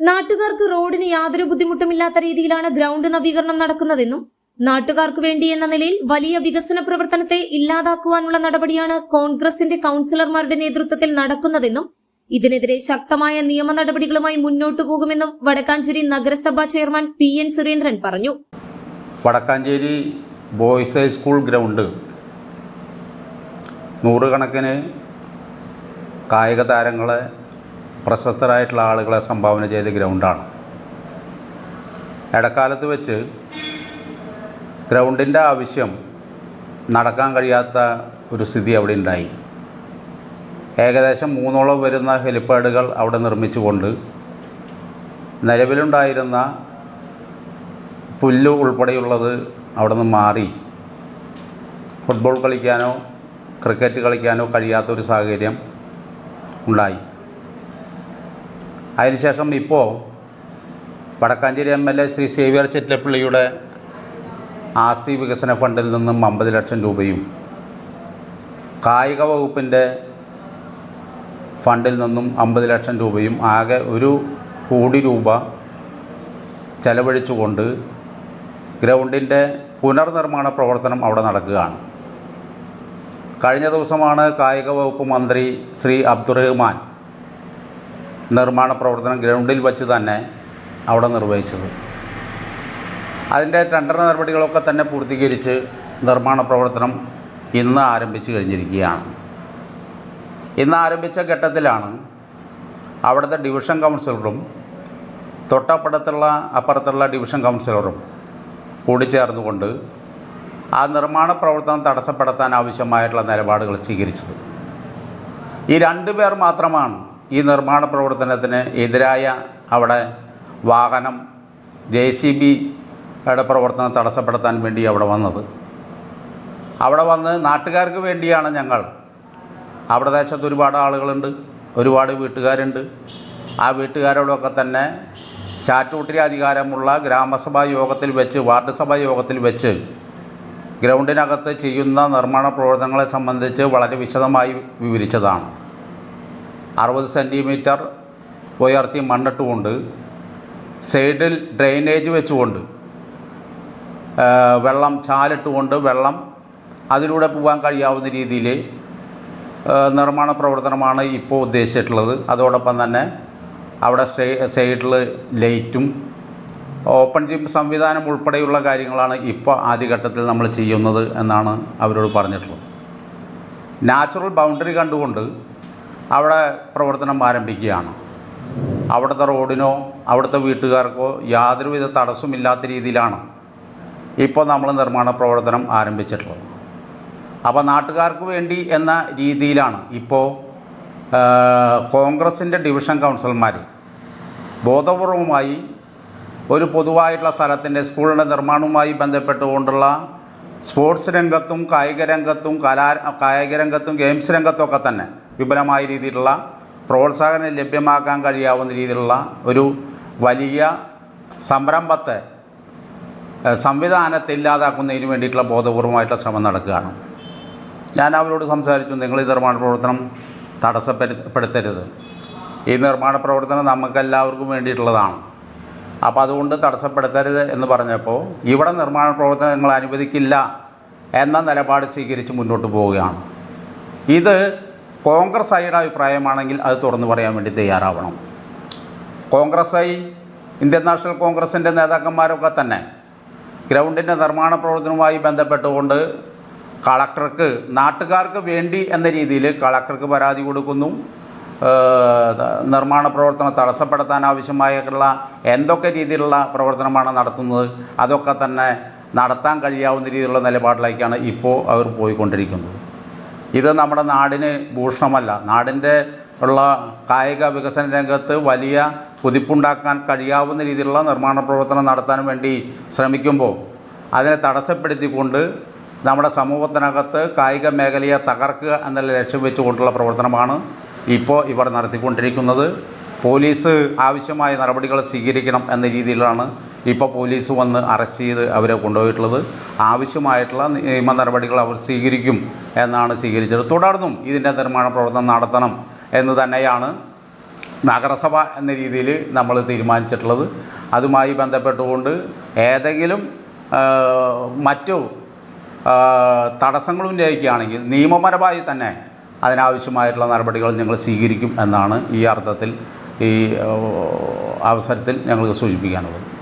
നാട്ടുകാർക്ക് റോഡിന് യാതൊരു ബുദ്ധിമുട്ടുമില്ലാത്ത രീതിയിലാണ് ഗ്രൗണ്ട് നവീകരണം നടക്കുന്നതെന്നും നാട്ടുകാർക്ക് വേണ്ടി എന്ന നിലയിൽ വലിയ വികസന പ്രവർത്തനത്തെ ഇല്ലാതാക്കുവാനുള്ള നടപടിയാണ് കോൺഗ്രസിന്റെ കൌൺസിലർമാരുടെ നേതൃത്വത്തിൽ നടക്കുന്നതെന്നും ഇതിനെതിരെ ശക്തമായ നിയമ നടപടികളുമായി മുന്നോട്ടു പോകുമെന്നും വടക്കാഞ്ചേരി നഗരസഭാ ചെയർമാൻ പി എൻ സുരേന്ദ്രൻ പറഞ്ഞു. വടക്കാഞ്ചേരി ബോയ്സ് ഹൈസ്കൂൾ ഗ്രൗണ്ട് നൂറുകണക്കിന് കായിക താരങ്ങളെ പ്രശസ്തരായിട്ടുള്ള ആളുകളെ സംഭാവന ചെയ്ത ഗ്രൗണ്ടാണ്. ഇടക്കാലത്ത് വെച്ച് ഗ്രൗണ്ടിന്റെ ആവശ്യം നടക്കാൻ കഴിയാത്ത ഒരു സ്ഥിതി അവിടെ ഉണ്ടായി. ഏകദേശം മൂന്നോളം വരുന്ന ഹെലിപ്പാഡുകൾ അവിടെ നിർമ്മിച്ചുകൊണ്ട് നിലവിലുണ്ടായിരുന്ന പുല്ല് ഉൾപ്പെടെയുള്ളത് അവിടെ നിന്ന് മാറി. ഫുട്ബോൾ കളിക്കാനോ ക്രിക്കറ്റ് കളിക്കാനോ കഴിയാത്തൊരു സാഹചര്യം ഉണ്ടായി. അതിനുശേഷം ഇപ്പോൾ Vadakkanchery M L A Shri Xavier ചിറ്റലപ്പള്ളിയുടെ ആസ്തി വികസന ഫണ്ടിൽ നിന്നും അമ്പത് ലക്ഷം രൂപയും കായിക വകുപ്പിന്റെ ഫണ്ടിൽ നിന്നും അമ്പത് ലക്ഷം രൂപയും ആകെ ഒരു കോടി രൂപ ചെലവഴിച്ചുകൊണ്ട് ഗ്രൗണ്ടിന്റെ പുനർനിർമ്മാണ പ്രവർത്തനം അവിടെ നടക്കുകയാണ്. കഴിഞ്ഞ ദിവസമാണ് കായിക വകുപ്പ് മന്ത്രി ശ്രീ അബ്ദുറഹ്മാൻ നിർമ്മാണ പ്രവർത്തനം ഗ്രൗണ്ടിൽ വച്ച് തന്നെ അവിടെ നിർവഹിച്ചത്. അതിന്റെ ടെൻഡർ നടപടികളൊക്കെ തന്നെ പൂർത്തീകരിച്ച് നിർമ്മാണ പ്രവർത്തനം ഇന്ന് ആരംഭിച്ചു കഴിഞ്ഞിരിക്കുകയാണ്. ഇന്ന് ആരംഭിച്ച ഘട്ടത്തിലാണ് അവിടുത്തെ ഡിവിഷൻ കൗൺസിലറും തൊട്ടപ്പുറത്തുള്ള അപ്പുറത്തുള്ള ഡിവിഷൻ കൗൺസിലറും കൂടി കൂടിച്ചേർന്നുകൊണ്ട് ആ നിർമ്മാണ പ്രവർത്തനം തടസ്സപ്പെടുത്താൻ ആവശ്യമായിട്ടുള്ള നിലപാടുകൾ സ്വീകരിച്ചത്. ഈ രണ്ട് പേർ മാത്രമാണ് ഈ നിർമ്മാണ പ്രവർത്തനത്തിന് എതിരായ അവിടെ വാഹനം ജെ സി ബിയുടെ പ്രവർത്തനം തടസ്സപ്പെടുത്താൻ വേണ്ടി അവിടെ വന്നത്. അവിടെ വന്ന് നാട്ടുകാർക്ക് വേണ്ടിയാണ് ഞങ്ങൾ. അവിടെ ദേശത്ത് ഒരുപാട് ആളുകളുണ്ട് ഒരുപാട് വീട്ടുകാരുണ്ട്. ആ വീട്ടുകാരോടൊക്കെ തന്നെ ചാറ്റൂട്ടിരി അധികാരമുള്ള ഗ്രാമസഭാ യോഗത്തിൽ വെച്ച് വാർഡ് സഭാ യോഗത്തിൽ വെച്ച് ഗ്രൗണ്ടിനകത്ത് ചെയ്യുന്ന നിർമ്മാണ പ്രവർത്തനങ്ങളെ സംബന്ധിച്ച് വളരെ വിശദമായി വിവരിച്ചതാണ്. അറുപത് സെന്റിമീറ്റർ ഉയർത്തി മണ്ണിട്ടുകൊണ്ട് സൈഡിൽ ഡ്രെയിനേജ് വെച്ചുകൊണ്ട് വെള്ളം ചാലിട്ടുകൊണ്ട് വെള്ളം അതിലൂടെ പോകാൻ കഴിയാവുന്ന രീതിയിൽ നിർമ്മാണ പ്രവർത്തനമാണ് ഇപ്പോൾ ഉദ്ദേശിച്ചിട്ടുള്ളത്. അതോടൊപ്പം തന്നെ അവിടെ സൈഡിൽ ലൈറ്റും ഓപ്പൺ ജിം സംവിധാനം ഉൾപ്പെടെയുള്ള കാര്യങ്ങളാണ് ഇപ്പോൾ ആദ്യഘട്ടത്തിൽ നമ്മൾ ചെയ്യുന്നത് എന്നാണ് അവരോട് പറഞ്ഞിട്ടുള്ളത്. നാച്ചുറൽ ബൗണ്ടറി കണ്ടുകൊണ്ട് അവിടെ പ്രവർത്തനം ആരംഭിക്കുകയാണ്. അവിടുത്തെ റോഡിനോ അവിടുത്തെ വീട്ടുകാർക്കോ യാതൊരുവിധ തടസ്സമില്ലാത്ത രീതിയിലാണ് ഇപ്പോൾ നമ്മൾ നിർമ്മാണ പ്രവർത്തനം ആരംഭിച്ചിട്ടുള്ളത്. അപ്പോൾ നാട്ടുകാർക്ക് വേണ്ടി എന്ന രീതിയിലാണ് ഇപ്പോൾ കോൺഗ്രസിന്റെ ഡിവിഷൻ കൗൺസിലർമാർ ബോധപൂർവമായി ഒരു പൊതുവായിട്ടുള്ള സ്ഥലത്തിന്റെ സ്കൂളിന്റെ നിർമ്മാണവുമായി ബന്ധപ്പെട്ടുകൊണ്ടുള്ള സ്പോർട്സ് രംഗത്തും കായിക രംഗത്തും കലാ കായിക രംഗത്തും ഗെയിംസ് രംഗത്തൊക്കെ തന്നെ വിപുലമായ രീതിയിലുള്ള പ്രോത്സാഹനം ലഭ്യമാക്കാൻ കഴിയാവുന്ന രീതിയിലുള്ള ഒരു വലിയ സംരംഭത്തെ സംവിധാനത്തെ ഇല്ലാതാക്കുന്നതിന് വേണ്ടിയിട്ടുള്ള ബോധപൂർവമായിട്ടുള്ള ശ്രമം നടക്കുകയാണ്. ഞാൻ അവരോട് സംസാരിച്ചു നിങ്ങൾ ഈ നിർമ്മാണ പ്രവർത്തനം തടസ്സപ്പെടുത്തരുത്. ഈ നിർമ്മാണ പ്രവർത്തനം നമുക്കെല്ലാവർക്കും വേണ്ടിയിട്ടുള്ളതാണ്. അപ്പോൾ അതുകൊണ്ട് തടസ്സപ്പെടുത്തരുത് എന്ന് പറഞ്ഞപ്പോൾ ഇവിടെ നിർമ്മാണ പ്രവർത്തനം നിങ്ങൾ അനുവദിക്കില്ല എന്ന നിലപാട് സ്വീകരിച്ച് മുന്നോട്ട് പോവുകയാണ്. ഇത് കോൺഗ്രസ് ഐയുടെ അഭിപ്രായമാണെങ്കിൽ അത് തുറന്നു പറയാൻ വേണ്ടി തയ്യാറാവണം. കോൺഗ്രസ് ഐ ഇന്ത്യൻ നാഷണൽ കോൺഗ്രസിന്റെ നേതാക്കന്മാരൊക്കെ തന്നെ ഗ്രൗണ്ടിന്റെ നിർമ്മാണ പ്രവർത്തനവുമായി ബന്ധപ്പെട്ടുകൊണ്ട് കളക്ടർക്ക് നാട്ടുകാർക്ക് വേണ്ടി എന്ന രീതിയിൽ കളക്ടർക്ക് പരാതി കൊടുക്കുന്നു. നിർമ്മാണ പ്രവർത്തനം തടസ്സപ്പെടുത്താൻ ആവശ്യമായിട്ടുള്ള എന്തൊക്കെ രീതിയിലുള്ള പ്രവർത്തനമാണ് നടത്തുന്നത് അതൊക്കെ തന്നെ നടത്താൻ കഴിയാവുന്ന രീതിയിലുള്ള നിലപാടിലേക്കാണ് ഇപ്പോൾ അവർ പോയിക്കൊണ്ടിരിക്കുന്നത്. ഇത് നമ്മുടെ നാടിന് ഭൂഷണമല്ല. നാടിന്റെ ഉള്ള കായിക വികസന രംഗത്ത് വലിയ കുതിപ്പുണ്ടാക്കാൻ കഴിയാവുന്ന രീതിയിലുള്ള നിർമ്മാണ പ്രവർത്തനം നടത്താൻ വേണ്ടി ശ്രമിക്കുമ്പോൾ അതിനെ തടസ്സപ്പെടുത്തിക്കൊണ്ട് നമ്മുടെ സമൂഹത്തിനകത്ത് കായിക മേഖലയെ തകർക്കുക എന്നുള്ള ലക്ഷ്യം വെച്ചുകൊണ്ടുള്ള പ്രവർത്തനമാണ് ഇപ്പോൾ ഇവർ നടത്തിക്കൊണ്ടിരിക്കുന്നത്. പോലീസ് ആവശ്യമായ നടപടികൾ സ്വീകരിക്കണം എന്ന രീതിയിലാണ് ഇപ്പോൾ പോലീസ് വന്ന് അറസ്റ്റ് ചെയ്ത് അവരെ കൊണ്ടുപോയിട്ടുള്ളത്. ആവശ്യമായിട്ടുള്ള നിയമ നടപടികൾ അവർ സ്വീകരിക്കും എന്നാണ് സ്വീകരിച്ചത്. തുടർന്നും ഇതിന്റെ നിർമ്മാണ പ്രവർത്തനം നടത്തണം എന്ന് തന്നെയാണ് നഗരസഭ എന്ന രീതിയിൽ നമ്മൾ തീരുമാനിച്ചിട്ടുള്ളത്. അതുമായി ബന്ധപ്പെട്ടുകൊണ്ട് ഏതെങ്കിലും മറ്റു തടസ്സങ്ങൾ ഉന്നയിക്കുകയാണെങ്കിൽ നിയമപരമായി തന്നെ അതിനാവശ്യമായിട്ടുള്ള നടപടികൾ ഞങ്ങൾ സ്വീകരിക്കും എന്നാണ് ഈ അർത്ഥത്തിൽ ഈ അവസരത്തിൽ ഞങ്ങൾക്ക് സൂചിപ്പിക്കാനുള്ളത്.